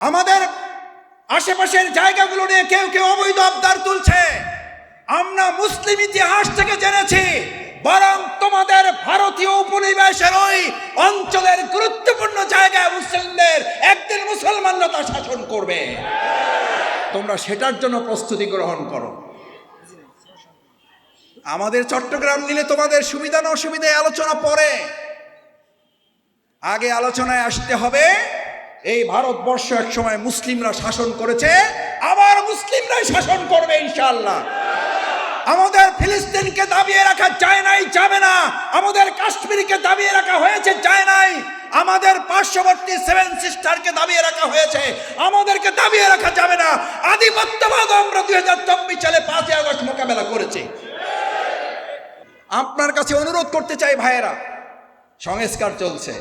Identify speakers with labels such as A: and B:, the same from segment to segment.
A: আমাদের আশেপাশের জায়গাগুলো নিয়ে কেউ কেউ অবৈধ আবদার তুলছে। আমরা মুসলিম ইতিহাস থেকে জেনেছি, বরং তোমাদের ভারতীয় উপনিবেশের ওই অঞ্চলের গুরুত্বপূর্ণ জায়গায় মুসলিমদের একদিন মুসলমানরা তা শাসন করবে। তোমরা সেটার জন্য প্রস্তুতি গ্রহণ করো। আমাদের চট্টগ্রাম নিলে তোমাদের সুবিধা না অসুবিধায় আলোচনা পরে। আগে আলোচনায় আসতে হবে এই ভারতবর্ষ এক সময় মুসলিমরা শাসন করেছে, আবার মুসলিমরাই শাসন করবে ইনশাল্লাহ আমাদের ফিলিস্তিনকে দাবিয়ে রাখা যায় নাই যাবে না, আমাদের কাশ্মীরকে দাবিয়ে রাখা হয়েছে যায় নাই আমাদের পার্শ্ববর্তী সেভেন সিস্টারকে দাবিয়ে রাখা হয়েছে, আমাদেরকে দাবিয়ে রাখা যাবে না। আধিপত্যবাদ আমরা দুই হাজার চব্বিশ সালে পাঁচই আগস্ট মোকাবেলা করেছি। আপনার কাছে অনুরোধ করতে চাই ভাইয়েরা, সংস্কার চলছে।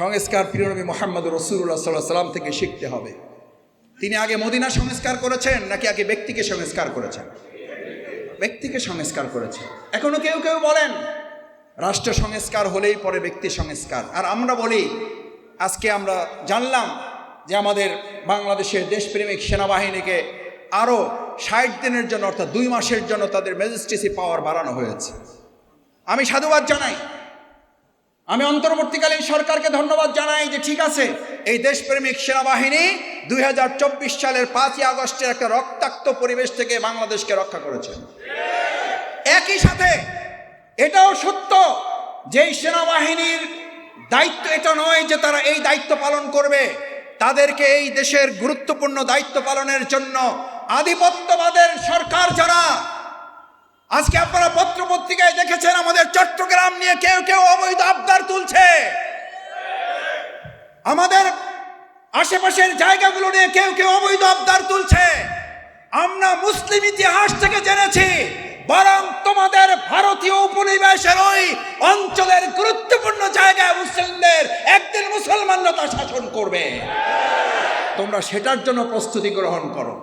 A: সংস্কার প্রিয়নবী মোহাম্মদ রসুল্লাহ সাল্লাহ সাল্লাম থেকে শিখতে হবে। তিনি আগে মদিনা সংস্কার করেছেন নাকি আগে ব্যক্তিকে সংস্কার করেছেন? ব্যক্তিকে সংস্কার করেছেন। এখনও কেউ কেউ বলেন, রাষ্ট্র সংস্কার হলেই পরে ব্যক্তি সংস্কার। আর আমরা বলি, আজকে আমরা জানলাম যে আমাদের বাংলাদেশের দেশপ্রেমিক সেনাবাহিনীকে আরও ষাট দিনের জন্য অর্থাৎ দুই মাসের জন্য তাদের ম্যাজিস্ট্রেসি পাওয়ার বাড়ানো হয়েছে। আমি সাধুবাদ জানাই আমি অন্তর্বর্তীকালীন সরকারকে ধন্যবাদ জানাই যে ঠিক আছে, এই দেশপ্রেমিক সেনাবাহিনী দুই হাজার চব্বিশ সালের পাঁচই আগস্টের একটা রক্তাক্ত পরিবেশ থেকে বাংলাদেশকে রক্ষা করেছে। একই সাথে এটাও সত্য যে এই সেনাবাহিনীর দায়িত্ব এটা নয় যে তারা এই দায়িত্ব পালন করবে। তাদেরকে এই দেশের গুরুত্বপূর্ণ দায়িত্ব পালনের জন্য আধিপত্যবাদের সরকার যারা আজকে আপনারা পত্র পত্রিকায় দেখেছেন আমাদের চট্টগ্রাম নিয়ে কেউ কেউ অবৈধ আবদার তুলছে। আমাদের আশেপাশের জায়গাগুলো নিয়ে কেউ কেউ অবৈধ আবদার তুলছে। আমরা মুসলিম ইতিহাস থেকে জেনেছি, বরং তোমাদের ভারতীয় উপনিবেশের ওই অঞ্চলের গুরুত্বপূর্ণ জায়গায় মুসলিমদের একদিন মুসলমানরা তা শাসন করবে। তোমরা সেটার জন্য প্রস্তুতি গ্রহণ করো।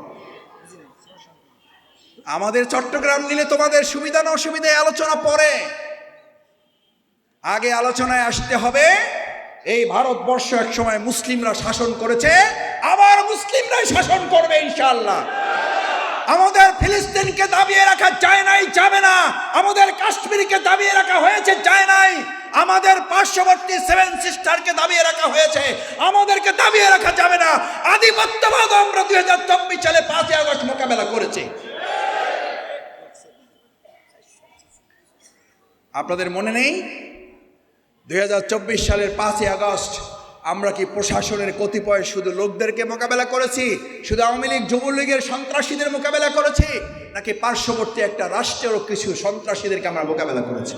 A: আমাদের চট্টগ্রাম নিলে তোমাদের সুবিধা না অসুবিধায় আলোচনা পরে। আগে আলোচনায় আসতে হবে, এই ভারতবর্ষ এক সময় মুসলিমরা শাসন করেছে, আবার মুসলিমরাই শাসন করবে ইনশাল্লাহ আমাদের ফিলিস্তিনকে দাবিয়ে রাখা যায় নাই, যাবে না। আমাদের কাশ্মীরকে দাবিয়ে রাখা হয়েছে, যায় নাই। আমাদের পার্শ্ববর্তী সেভেন সিস্টারকে দাবিয়ে রাখা হয়েছে, আমাদেরকে দাবিয়ে রাখা যাবে না। আধিপত্যবাদ আমরা দুই হাজার চব্বিশ সালে পাঁচই আগস্ট মোকাবেলা করেছি। আপনাদের মনে নেই? দুই হাজার চব্বিশ সালের পাঁচই আগস্ট আমরা কি প্রশাসনের কতিপয় শুধু লোকদেরকে মোকাবেলা করেছি? শুধু আওয়ামী লীগ, যুবলীগের সন্ত্রাসীদের মোকাবেলা করেছি? নাকি পার্শ্ববর্তী একটা রাষ্ট্রেরও কিছু সন্ত্রাসীদেরকে আমরা মোকাবেলা করেছি?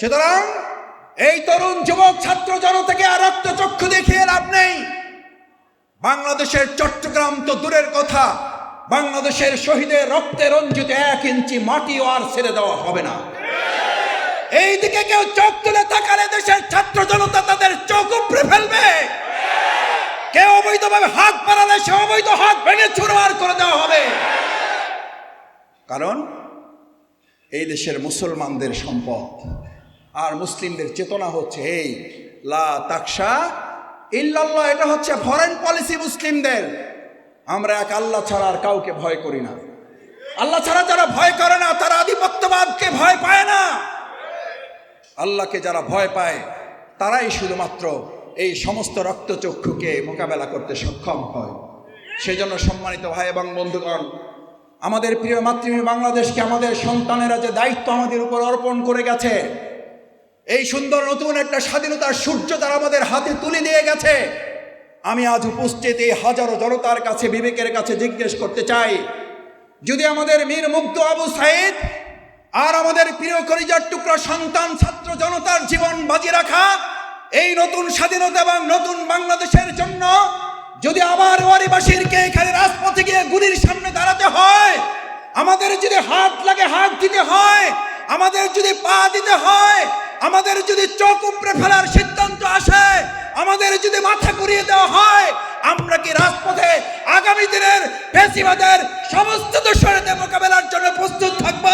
A: সুতরাং এই তরুণ যুবক ছাত্র জনতাকে আর রক্ত চক্ষু দেখিয়ে লাভ নেই। বাংলাদেশের চট্টগ্রাম তো দূরের কথা। বাংলাদেশের শহীদের রক্তে রঞ্জিত এক ইঞ্চি মাটিও আর ছেড়ে দেওয়া হবে না। এই দিকে কেউ চোখ তুলে তাকালে দেশের ছাত্র জনতা তাদের চোখ উপড়ে ফেলবে। কেউ অবৈধভাবে হাত বাড়ালে সে অবৈধ হাত ভেঙে চুরমার করে দেওয়া হবে। কারণ এই দেশের মুসলমানদের সম্পদ আর মুসলিমদের চেতনা হচ্ছে এই লা তাকসা ইল্লাল্লাহ, এটা হচ্ছে ফরেন পলিসি মুসলিমদের। আমরা এক আল্লাহ ছাড়া আর কাউকে ভয় করি না। আল্লাহ ছাড়া যারা ভয় করে না তারা আধিপত্যবাদকে ভয় পায় না আল্লাহকে যারা ভয় পায়, তারাই শুধুমাত্র এই সমস্ত রক্তচক্ষুকে মোকাবেলা করতে সক্ষম হয়। সেজন্য সম্মানিত ভাই এবং বন্ধুগণ, আমাদের প্রিয় মাতৃভূমি বাংলাদেশকে আমাদের সন্তানেরা যে দায়িত্ব আমাদের উপর অর্পণ করে গেছে, এই সুন্দর নতুন একটা স্বাধীনতার সূর্য তারা আমাদের হাতে তুলে দিয়ে গেছে। আমি আজ উপস্থিত এই হাজারো জনতার কাছে, বিবেকের কাছে জিজ্ঞেস করতে চাই, যদি আমাদের মীর মুগ্ধ আবু সাইদ আর আমাদের প্রিয় করিজার টুকরা সন্তান ছাত্র জনতার জীবন বাজি রাখা, এই নতুন স্বাধীনতা এবং নতুন বাংলাদেশের জন্য যদি আবার ওয়ারিবাসীরকে এখানে রাজপথে গিয়ে গুলির সামনে দাঁড়াতে হয়, আমাদের যদি হাত লাগে হাত দিতে হয়, আমাদের যদি পা দিতে হয়, আমাদের যদি চোখ উপড়ে ফেলার সিদ্ধান্ত আসে, আমাদের যদি মাথা ঘুরিয়ে দেওয়া হয়, আমরা কি রাজপথে আগামী দিনের ফেসিবাদের সমস্ত দূষণের মোকাবেলার জন্য প্রস্তুত থাকব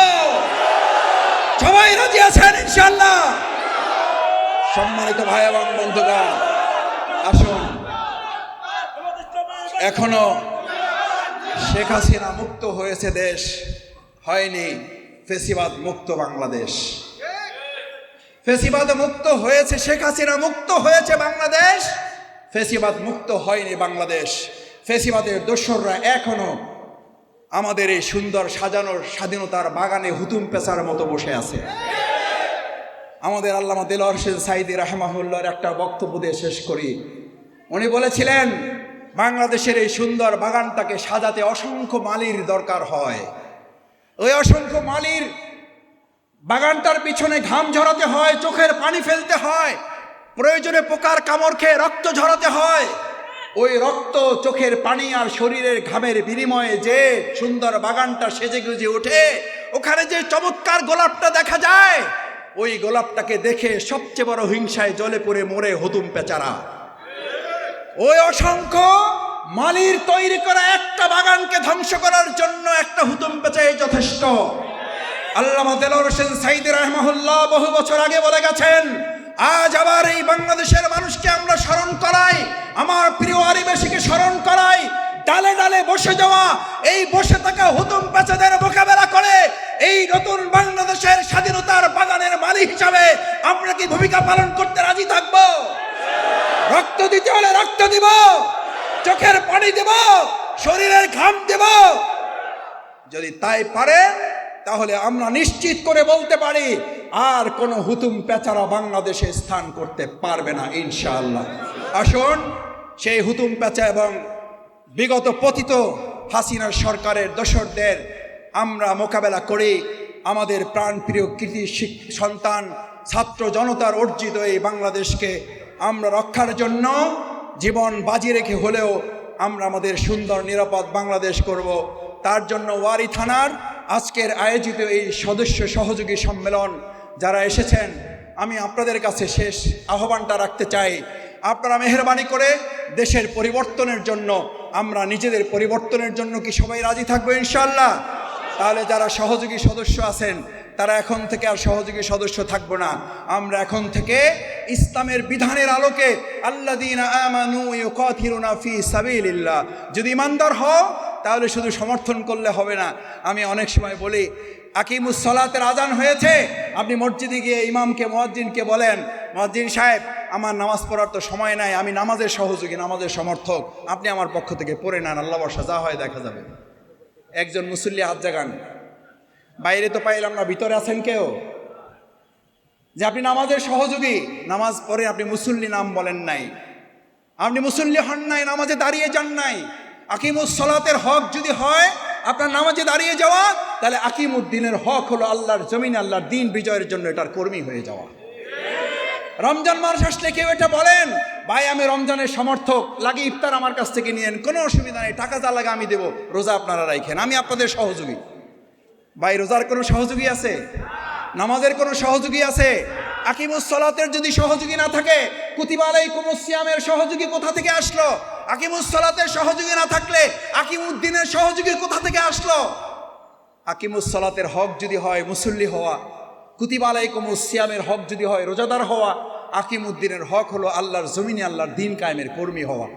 A: সবাই রাজি আছেন ইনশাল্লাহ সম্মানিত ভাই এবং বন্ধুগণ, আসুন। এখনও শেখ হাসিনা মুক্ত হয়েছে দেশ, হয়নি ফেসিবাদ মুক্ত বাংলাদেশ। ফেসিবাদ মুক্ত হয়েছে, শেখ হাসিনা মুক্ত হয়েছে বাংলাদেশ, ফেসিবাদ মুক্ত হয়নি বাংলাদেশ। ফেসিবাদের দোসররা এখনও আমাদের এই সুন্দর সাজানোর স্বাধীনতার বাগানে হুতুম পেশার মতো বসে আছে। আমাদের আল্লামা দেলোয়ার হোসেন সাইদি রাহমাহুল্লার একটা বক্তব্য দিয়ে শেষ করি। উনি বলেছিলেন, বাংলাদেশের এই সুন্দর বাগানটাকে সাজাতে অসংখ্য মালির দরকার হয়। ওই অসংখ্য মালির বাগানটার পিছনে ঘাম ঝরাতে হয়, চোখের পানি ফেলতে হয়, প্রয়োজনে পোকার কামড় খেয়ে রক্ত ঝরাতে হয়। ওই রক্ত, চোখের পানি আর শরীরের ঘামের বিনিময়ে যে সুন্দর বাগানটা সেজে গুজে ওঠে, ওখানে যে চমৎকার গোলাপটা দেখা যায় ওই গোলাপটাকে দেখে সবচেয়ে বড় হিংসায় জলে পড়ে মরে হতুম পেচারা। ওই অসংখ্য মালির তৈরি করা একটা বাগানকে ধ্বংস করার জন্য একটা হুতুম পেঁচাই যথেষ্ট। আল্লামা দেলোয়ার হোসেন সাইদি রহমাহুল্লাহ বহু বছর আগে বলে গেছেন, আজ আবার এই বাংলাদেশের মানুষকে আমরা স্মরণ করাই, আমার প্রিয় আদিবাসীকে স্মরণ করাই, ডালে ডালে বসে যাওয়া, এই বসে থাকা হুতুম পেঁচাদের মোকাবেলা করে এই নতুন বাংলাদেশের স্বাধীনতার বাগানের মালিক হিসাবে আমরা কি ভূমিকা পালন করতে রাজি থাকব? রক্ত দিতে হলে রক্ত দিব, চোখের পানি দেব, শরীরের ঘাম দেব। যদি তাই পারে, তাহলে আমরা নিশ্চিত করে বলতে পারি, আর কোনো হুতুম পেচারা বাংলাদেশে স্থান করতে পারবে না, ইনশাআল্লাহ। আসুন, সেই হুতুম পেঁচা এবং বিগত পতিত হাসিনার সরকারের দোসরদের আমরা মোকাবেলা করে আমাদের প্রাণপ্রিয় কৃতি সন্তান, ছাত্র জনতার অর্জিত এই বাংলাদেশকে আমরা রক্ষার জন্য জীবন বাজি রেখে হলেও আমরা আমাদের সুন্দর, নিরাপদ বাংলাদেশ করব। তার জন্য ওয়ারি থানার আজকের আয়োজিত এই সদস্য সহযোগী সম্মেলন যারা এসেছেন, আমি আপনাদের কাছে শেষ আহ্বানটা রাখতে চাই। আপনারা মেহরবানি করে দেশের পরিবর্তনের জন্য, আমরা নিজেদের পরিবর্তনের জন্য কি সবাই রাজি থাকব ইনশাল্লাহ তাহলে যারা সহযোগী সদস্য আছেন, তারা এখন থেকে আর সহযোগী সদস্য থাকব না। আমরা এখন থেকে ইসলামের বিধানের আলোকে ইউকাথিরুনা ফি যদি ইমানদার হও, তাহলে শুধু সমর্থন করলে হবে না। আমি অনেক সময় বলি, আকিমুস সলাতের আজান হয়েছে, আপনি মসজিদে গিয়ে ইমামকে মহাজ্জিনকে বলেন মহাজ্জিন সাহেব, আমার নামাজ পড়ার তো সময় নাই, আমি নামাজের সহযোগী, নামাজের সমর্থক। আপনি আমার পক্ষ থেকে পড়ে নেন আল্লাহ বর্ষা যা হয় দেখা যাবে। একজন মুসল্লি হাত জাগান। বাইরে তো পাইলাম না, ভিতরে আছেন কেউ? যে আপনি নামাজের সহযোগী, নামাজ পড়ে আপনি মুসল্লি নাম বলেন নাই। আপনি মুসল্লি হন নাই, নামাজে দাঁড়িয়ে যান নাই। আকিমুস সলাতের হক যদি হয়, আপনার নামাজে দাঁড়িয়ে যাওয়া, তাহলে আকিমুদ্দিনের হক হলো আল্লাহর জমিন, আল্লাহর দিন বিজয়ের জন্য এটার কর্মী হয়ে যাওয়া। রমজান মাস আসলে কেউ এটা বলেন? ভাই, আমি রমজানের সমর্থক। লাগে ইফতার আমার কাছ থেকে নিয়েন। কোনো অসুবিধা নেই। টাকা যা লাগে আমি দেবো। রোজা আপনারা রাখেন আমি আপনাদের সহযোগী। ভাই, রোজার কোনো সহযোগী আছে? নামাজের কোনো সহযোগী আছে? আকিমুস সলাতের যদি সহযোগী না থাকে কুতিবালাই কুমুসিয়ামের সহযোগী কোথা থেকে আসলো? আকিমুস সলাতের সহযোগী না থাকলে আকিমুদ্দিনের সহযোগী কোথা থেকে আসলো? আকিমুস সলাতের হক যদি হয় মুসল্লি হওয়া কুতিবালাই কুমুসিয়ামের হক যদি হয় রোজাদার হওয়া আকিমুদ্দিনের হক হলো আল্লাহর জমিনে আল্লাহর দিন কায়েমের কর্মী হওয়া।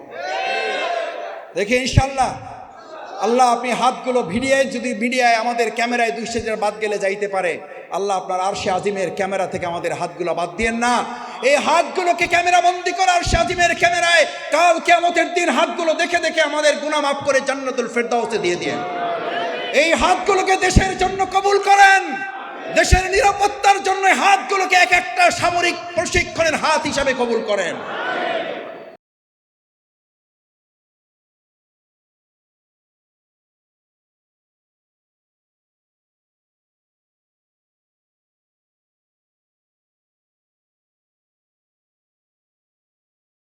A: দেখে ইনশাল্লাহ আল্লাহ আপনি হাতগুলো ভিডিয়ে যদি মিডিয়ায় আমাদের ক্যামেরায় সেজের বাদ গেলে যাইতে পারে, আল্লাহ আপনার আরশে আজিমের ক্যামেরা থেকে আমাদের হাতগুলো বাদ দিয়েন না। এই হাতগুলোকে ক্যামেরা বন্দি আরশে আজিমের ক্যামেরায় কাল কেমতের দিন হাতগুলো দেখে দেখে আমাদের গুণা মাফ করে জান্নাতুল ফেরদাউসে দিয়ে দিয়েন। এই হাতগুলোকে দেশের জন্য কবুল করেন। দেশের নিরাপত্তার জন্য হাতগুলোকে এক একটা সামরিক প্রশিক্ষণের হাত হিসাবে কবুল করেন।